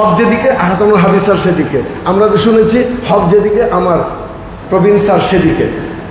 হক যেদিকে হাসানুল হাদিস স্যার সেদিকে। আমরা তো শুনেছি, হক যেদিকে, আমার প্রবীণ স্যার সেদিকে।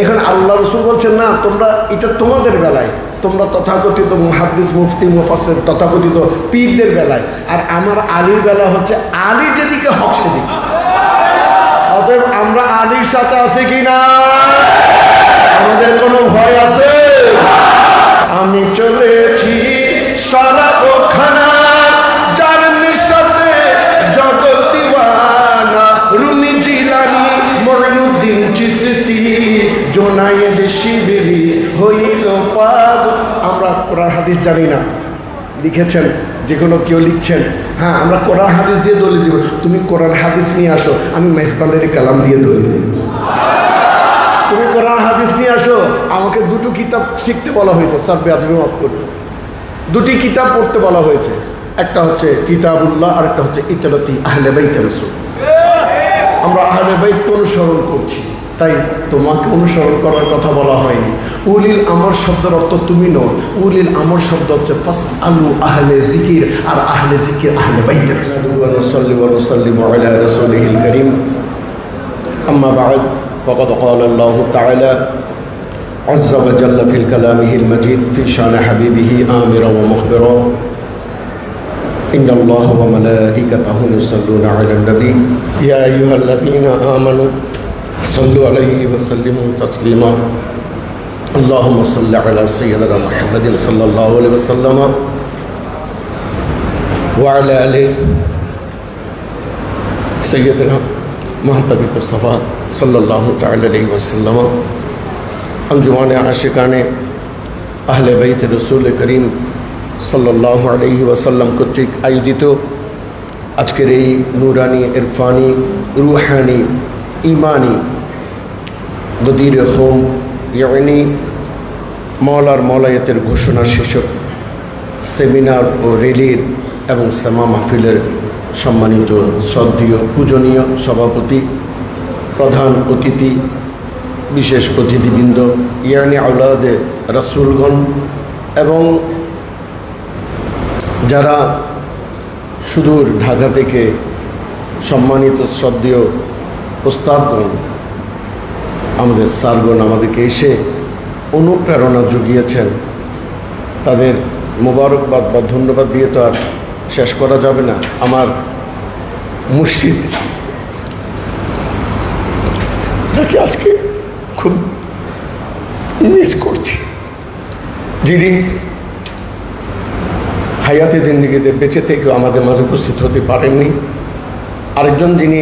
এখন আল্লাহ রসুল বলছেন, না, তোমরা, এটা তোমাদের বেলায়। তোমরা তথাকথিত মুহাদ্দিস, মুফতি মুফাসের তথাকথিত পীরদের বেলায়। আর আমার আলীর বেলা হচ্ছে, আলী যেদিকে, হক সেদিকে। অতএব আমরা আলীর সাথে আছি কি না? শিবিরি হইল পাগ আমরা কোরআন হাদিস জানি না। লিখেছেন, যে কোনো কেউ লিখছেন। হ্যাঁ আমরা কোরআন হাদিস দিয়ে দলিল দিব। তুমি কোরআন হাদিস নিয়ে আসো, আমি মেজবানের কালাম দিয়ে দলিল দিব। তুমি কোরআন হাদিস নিয়ে আসো, আমাকে দুটো কিতাব শিখতে বলা হয়েছে স্যার বেআবি মাফ করবে দুটি কিতাব পড়তে বলা হয়েছে। একটা হচ্ছে কিতাবুল্লাহ আর একটা হচ্ছে ইতালতি আহলে বাইত আমরা আহলে বাইতকে অনুসরণ করছি। তাই তোমাকে অনুসরণ করার কথা বলা হয়নি উলিল আমর শব্দের অর্থ তুমি নও উলিল আমর শব্দ হচ্ছে ফাস আলু আহলে জিকির আর আহলে জিকির আহলে বাইতের নসল্লি ওয়া নুসাল্লিমু আলা রাসূলিহিল কারীম أما بعد فقد قال الله تعالى عز وجل في كلامه المجيد في شان حبيبه آمرا ومخبرا إن الله وملائكته يصلون على النبي يا أيها الذين آمنوا صلوا عليه وسلموا تسليما. اللهم صل على سيدنا محمد صلى الله عليه وسلم وعلى آله سيدنا محمد المصطفى صلى الله تعالى عليه وسلم. انجمان عاشقان أهل بيت رسول الكريم صلى الله عليه وسلم কর্তৃক আয়োজিত اجكري نوراني ارفاني روحاني ايماني গদির হোম ইয়ানি মৌলার মৌলায়তের ঘোষণা শীর্ষক সেমিনার ও রেলির এবং শ্যামা মাহফিলের সম্মানিত শ্রদ্ধীয় পূজনীয় সভাপতি, প্রধান অতিথি, বিশেষ অতিথিবৃন্দ ইয়ানি আউলাদে রাসুলগণ এবং যারা সুদূর ঢাকা থেকে সম্মানিত শ্রদ্ধেয় ওস্তাদগণ আমাদের স্যারগণ আমাদেরকে এসে অনুপ্রেরণা জুগিয়েছেন। তাদের মোবারকবাদ বা ধন্যবাদ দিয়ে তো আর শেষ করা যাবে না। আমার মুর্শিদ। তাকে আজকে খুব মিস করছি। যিনি হায়াতে জিন্দিগিতে বেঁচে থেকেও আমাদের মাঝে উপস্থিত হতে পারেননি। আরেকজন যিনি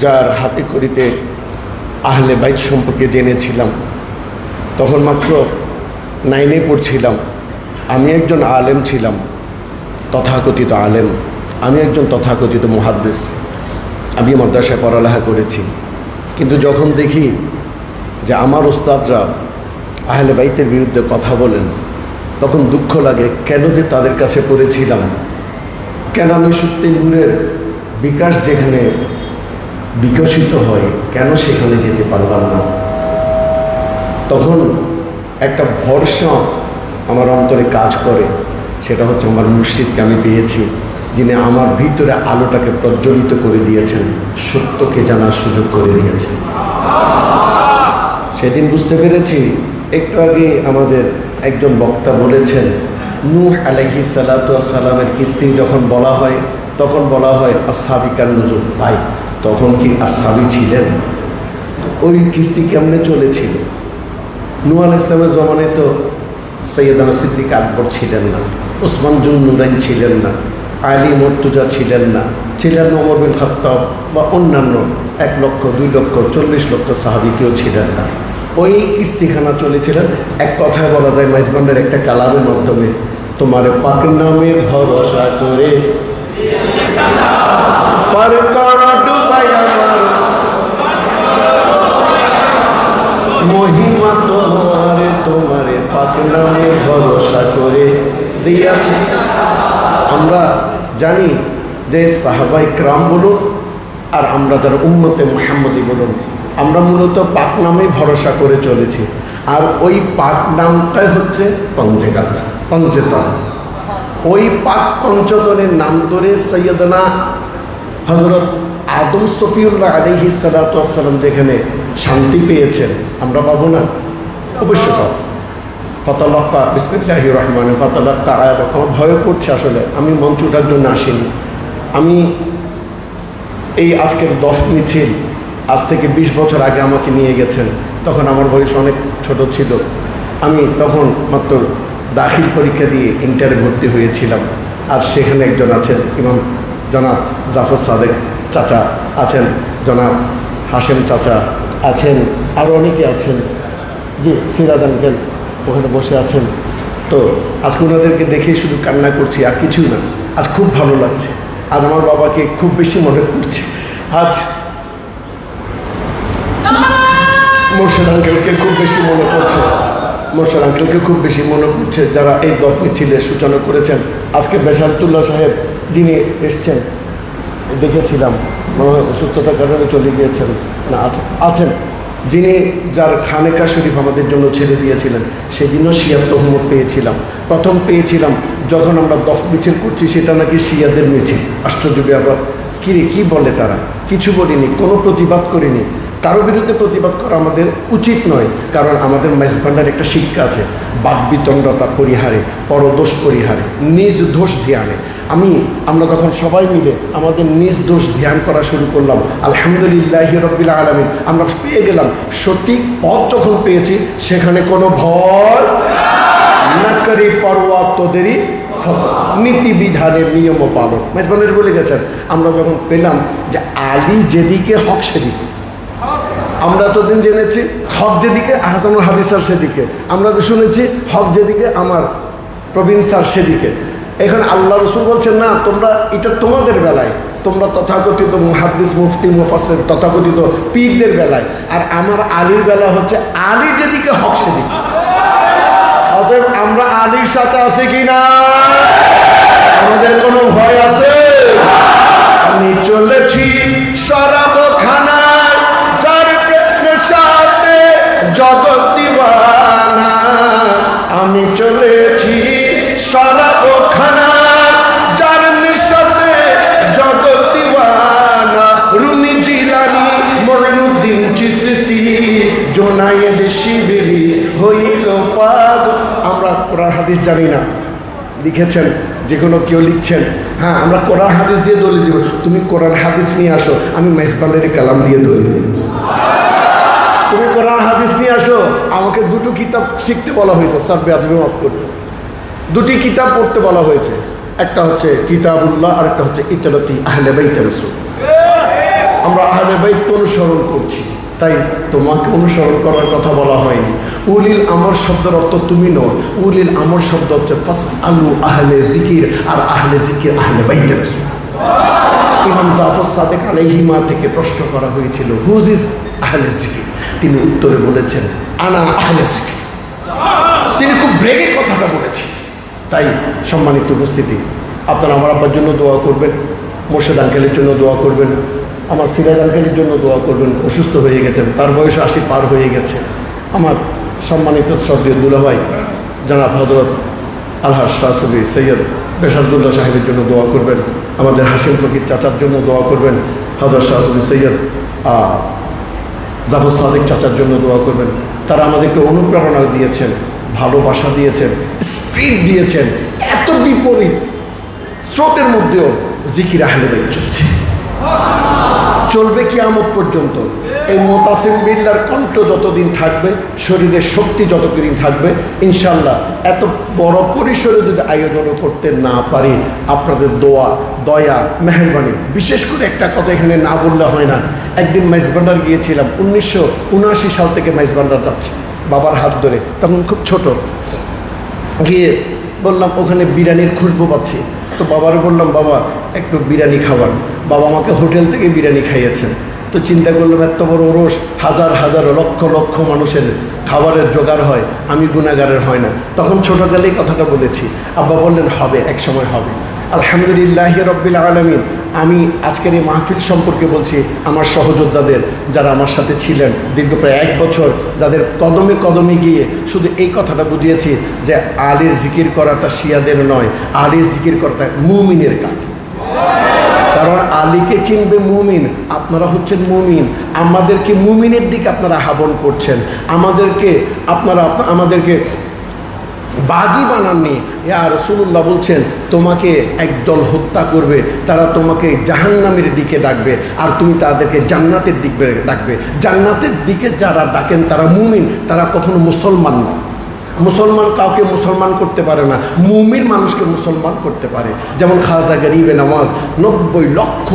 যার হাতে করিতে আহলে বাইত সম্পর্কে জেনেছিলাম। তখন মাত্র নাইনে পড়ছিলাম। আমি একজন আলেম ছিলাম, তথাকথিত আলেম। আমি একজন তথাকথিত মুহাদ্দিস। আমি মাদ্রাসায় পড়ালেখা করেছি। কিন্তু যখন দেখি যে আমার ওস্তাদরা আহলে বাইতের বিরুদ্ধে কথা বলেন, তখন দুঃখ লাগে, কেন যে তাদের কাছে পড়েছিলাম? কেন আমি সত্যি নূরের বিকাশ যেখানে বিকশিত হয়, কেন সেখানে যেতে পারলাম না? তখন একটা ভরসা আমার অন্তরে কাজ করে, সেটা হচ্ছে আমার মুর্শিদকে আমি পেয়েছি, যিনি আমার ভিতরে আলোটাকে প্রজ্বলিত করে দিয়েছেন, সত্যকে জানার সুযোগ করে দিয়েছেন। সেদিন বুঝতে পেরেছি, একটু আগে আমাদের একজন বক্তা বলেছেন, নূহ আলহি সালামের কিস্তি যখন বলা হয়, তখন বলা হয় আসাবিকার নজর ভাই। তখন কি আসাবি ছিলেন? ওই কিস্তি কেমনে চলেছিল? নুয়াল ইসলামের জমানায় তো সৈয়দানা সিদ্দিক আকবর ছিলেন না ওসমান জুন নুরাইন ছিলেন না, আলী মর্তুজা ছিলেন না, ছিলেন ওমর বিন খত্তাব বা অন্যান্য এক লক্ষ, দুই লক্ষ, চল্লিশ লক্ষ সাহাবি কেউ ছিলেন না। ওই কিস্তিখানা চলেছিলেন এক কথায় বলা যায় মাইজবান্ডের একটা কালামের মাধ্যমে, তোমার পাক নামে ভরসা করে। পার করা ডুবাই আমার মহিমা তোমারে তোমারে পাক নামে ভরসা করে দিয়াছে। আমরা জানি যে সাহাবাই ক্রাম বলুন আর আমরা যারা উন্নতে মোহাম্মদী বলুন, আমরা মূলত পাক নামে ভরসা করে চলেছি। আর ওই পাক নামটাই হচ্ছে পঞ্চেগাছ পঞ্চেতন। ওই পাক পঞ্চতনের নাম ধরে সৈয়দনা হজরত আদম সফিউল্লাহ আলহি যেখানে শান্তি পেয়েছেন, আমরা পাবো না? অবশ্যই পাবো। ফতলক্কা, বিসমিল্লাহ রহমান, ফতলক্কা আয়াত আমার ভয় করছে আসলে, আমি মঞ্চটার জন্য আসিনি। আমি এই আজকের দফ মিছিল, আজ থেকে ২০ বছর আগে আমাকে নিয়ে গেছেন, তখন আমার বয়স অনেক ছোট ছিল। আমি তখন মাত্র দাখিল পরীক্ষা দিয়ে ইন্টারে ভর্তি হয়েছিলাম। আর সেখানে একজন আছেন ইমাম জনাব জাফর সাদেক চাচা, আছেন জনাব হাসেম চাচা আছেন আরও অনেকে আছেন। জি, সিরাজ আঙ্কেল ওখানে বসে আছেন। তো আজকে ওনাদেরকে দেখে শুধু কান্না করছি, আর কিছুই না। আজ খুব ভালো লাগছে। আজ আমার বাবাকে খুব বেশি মনে করছে আজ মোর্শেদ আঙ্কেলকে খুব বেশি মনে পড়ছে। মোর্শেদ আঙ্কেলকে খুব বেশি মনে করছে যারা এই দফ মিছিলের সূচনা করেছেন। আজকে বেসারতুল্লাহ সাহেব যিনি এসছেন, দেখেছিলাম। মনে হয় অসুস্থতার কারণে চলে গিয়েছেন, না আছেন- যিনি যার খানেকা শরীফ আমাদের জন্য ছেড়ে দিয়েছিলেন, সেদিনও শিয়ার তহমত পেয়েছিলাম। প্রথম পেয়েছিলাম যখন আমরা দফ মিছিল করছি, সেটা নাকি শিয়াদের মিছিল। আশ্চর্য ব্যাপার। কিরে কি বলে তারা? কিছু বলিনি, কোনো প্রতিবাদ করিনি। কারও বিরুদ্ধে প্রতিবাদ করা আমাদের উচিত নয়, কারণ আমাদের মেজবান্ডার একটা শিক্ষা আছে বাকবিতণ্ডতা পরিহারে, পরদোষ পরিহারে, নিজ দোষ ধ্যানে। আমি, আমরা তখন সবাই মিলে আমাদের নিজ দোষ ধ্যান করা শুরু করলাম। আলহামদুলিল্লাহ রব্বিল আলমিন। আমরা পেয়ে গেলাম। সঠিক পথ যখন পেয়েছি, সেখানে কোনো ভয় নাকারি পরোয়া তোদেরই খবর নীতি বিধানের নিয়ম পালন। মেজবানের বলে গেছেন, আমরা যখন পেলাম যে আলী যেদিকে হক সেদিকে। আমরা তো দিন জেনেছি, হক যেদিকে হাসানুল হাদিস স্যার সেদিকে। আমরা তো শুনেছি, হক যেদিকে, আমার প্রবীণ স্যার সেদিকে। এখন আল্লাহ রসুল বলছেন, না, তোমরা, এটা তোমাদের বেলায়। তোমরা তথাকথিত মুহাদ্দিস, মুফতি মুফাসের তথাকথিত পীরদের বেলায়। আর আমার আলীর বেলা হচ্ছে আলী যেদিকে, হক সেদিকে। জোনায়েদ শিবিরি হইল পাগ আমরা কোরআন হাদিস জানি না। লিখেছেন, যে কোনো কেউ লিখছেন। হ্যাঁ আমরা কোরআন হাদিস দিয়ে দলিল দিব। তুমি কোরআন হাদিস নিয়ে আসো, আমি মেজবান্ডের কালাম দিয়ে দলিল দিব। তুমি কোরআন হাদিস নিয়ে আসো, আমাকে দুটো কিতাব শিখতে বলা হয়েছে। স্যার বেআবি মাফ করবে দুটি কিতাব পড়তে বলা হয়েছে। একটা হচ্ছে কিতাবুল্লাহ আর একটা হচ্ছে ইতালতি আহলে বাইত রসুল। আমরা আহলে বাইতকে অনুসরণ করছি। তাই তোমাকে অনুসরণ করার কথা বলা হয়নি। উলিল আমর শব্দের অর্থ তুমি নও। উলিল আমর শব্দ হচ্ছে ফাস আলু আহলে জিকির আর আহলে জিকির আহলে বাইতে রসুল। ইমাম জাফর সাদেক আলাইহিমা থেকে প্রশ্ন করা হয়েছিল, হুজ ইজ আহলে জিকির তিনি উত্তরে বলেছেন, আনা আহলে জিকির তিনি খুব ব্রেগে কথাটা বলেছেন। তাই সম্মানিত উপস্থিতি, আপনারা আমার আব্বার জন্য দোয়া করবেন, মোর্শেদ আঙ্কেলের জন্য দোয়া করবেন। আমার সিরাজ আঙ্কেলের জন্য দোয়া করবেন, অসুস্থ হয়ে গেছেন, তার বয়স আশি পার হয়ে গেছে। আমার সম্মানিত শ্রদ্ধেয় দুলাভাই, জনাব হজরত আলহাস শাহসবি সৈয়দ বেসারদুল্লাহ সাহেবের জন্য দোয়া করবেন, আমাদের হাসিম ফকির চাচার জন্য দোয়া করবেন হজরত শাহসবি সৈয়দ জাফর সাদিক চাচার জন্য দোয়া করবেন। তারা আমাদেরকে অনুপ্রেরণা দিয়েছেন, ভালোবাসা দিয়েছেন, স্পিড দিয়েছেন, এত বিপরীত স্রোতের মধ্যেও জিকির আহলে চলছে। চলবে কি আমত পর্যন্ত। এই মোতাসিম বিল্লার কণ্ঠ যতদিন থাকবে, শরীরের শক্তি যতদিন থাকবে ইনশাল্লাহ এত বড় পরিসরে যদি আয়োজন করতে না পারি, আপনাদের দোয়া, দয়া, মেহরবানি, বিশেষ করে একটা কথা এখানে না বললে হয় না। একদিন মাইজবান্ডার গিয়েছিলাম, উনিশশো উনআশি সাল থেকে মাইজবান্ডার যাচ্ছে, বাবার হাত ধরে, তখন খুব ছোট। গিয়ে বললাম, ওখানে বিরিয়ানির খুশবু পাচ্ছি। তো বাবার বললাম, বাবা, একটু বিরিয়ানি খাবার। বাবা আমাকে হোটেল থেকে বিরিয়ানি খাইয়েছেন। তো চিন্তা করলাম, এত বড় ওরস, হাজার হাজার, লক্ষ লক্ষ মানুষের খাবারের জোগাড় হয়, আমি গুণাগারের হয় না। তখন ছোটোকালেই কথাটা বলেছি। আব্বা বললেন, হবে এক সময় হবে। আলহামদুলিল্লাহ রব্বিল আলমিন। আমি আজকের এই মাহফিল সম্পর্কে বলছি আমার সহযোদ্ধাদের যারা আমার সাথে ছিলেন দীর্ঘ প্রায় এক বছর, যাদের কদমে কদমে গিয়ে শুধু এই কথাটা বুঝিয়েছি যে আলীর জিকির করাটা শিয়াদের নয় আলীর জিকির করাটা মুমিনের কাজ। কারণ আলীকে চিনবে মুমিন, আপনারা হচ্ছেন মুমিন। আমাদেরকে মুমিনের দিকে আপনারা আহ্বান করছেন। আমাদেরকে, আপনারা, আমাদেরকে বাগি বানাননি। ইয়া রসুল্লাহ বলছেন, তোমাকে একদল হত্যা করবে, তারা তোমাকে জাহান্নামের দিকে ডাকবে, আর তুমি তাদেরকে জান্নাতের দিকে ডাকবে। জান্নাতের দিকে যারা ডাকেন, তারা মুমিন, তারা কখনো মুসলমান নয়। মুসলমান কাউকে মুসলমান করতে পারে না, মুমিন মানুষকে মুসলমান করতে পারে। যেমন খাজা গরিবে নামাজ, নব্বই লক্ষ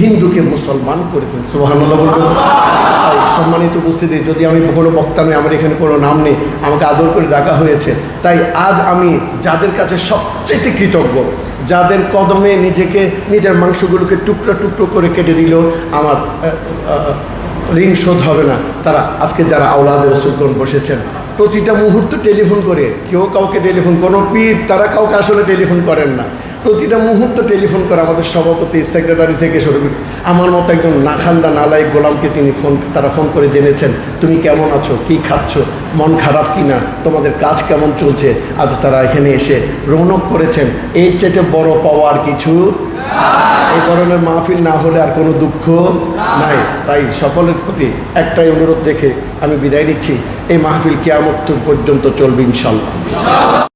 হিন্দুকে মুসলমান করেছেন তাই সম্মানিত উপস্থিতি, যদি আমি কোনো বক্তা নই, আমার এখানে কোনো নাম নেই, আমাকে আদর করে ডাকা হয়েছে, তাই আজ আমি যাদের কাছে সবচেয়ে কৃতজ্ঞ, যাদের কদমে নিজেকে, নিজের মাংসগুলোকে টুকরো টুকরো করে কেটে দিল আমার ঋণ শোধ হবে না, তারা আজকে যারা আওলাদের রসুলগণ বসেছেন প্রতিটা মুহূর্ত টেলিফোন করে। কেউ কাউকে টেলিফোন কোনো পীর, তারা কাউকে আসলে টেলিফোন করেন না। প্রতিটা মুহূর্ত টেলিফোন করে আমাদের সভাপতি, সেক্রেটারি থেকে শুরু আমার মতো একজন নাখান্দা নালাই গোলামকে তিনি ফোন, তারা ফোন করে জেনেছেন, তুমি কেমন আছো? কি খাচ্ছ? মন খারাপ কি না তোমাদের কাজ কেমন চলছে? আজ তারা এখানে এসে রৌনক করেছেন, এর চেয়ে বড় পাওয়ার কিছু এই ধরনের মাহফিল না হলে আর কোনো দুঃখ নাই। তাই সকলের প্রতি একটাই অনুরোধ রেখে আমি বিদায় নিচ্ছি। এই মাহফিল কেয়ামত পর্যন্ত চলবে ইনশাল্লাহ।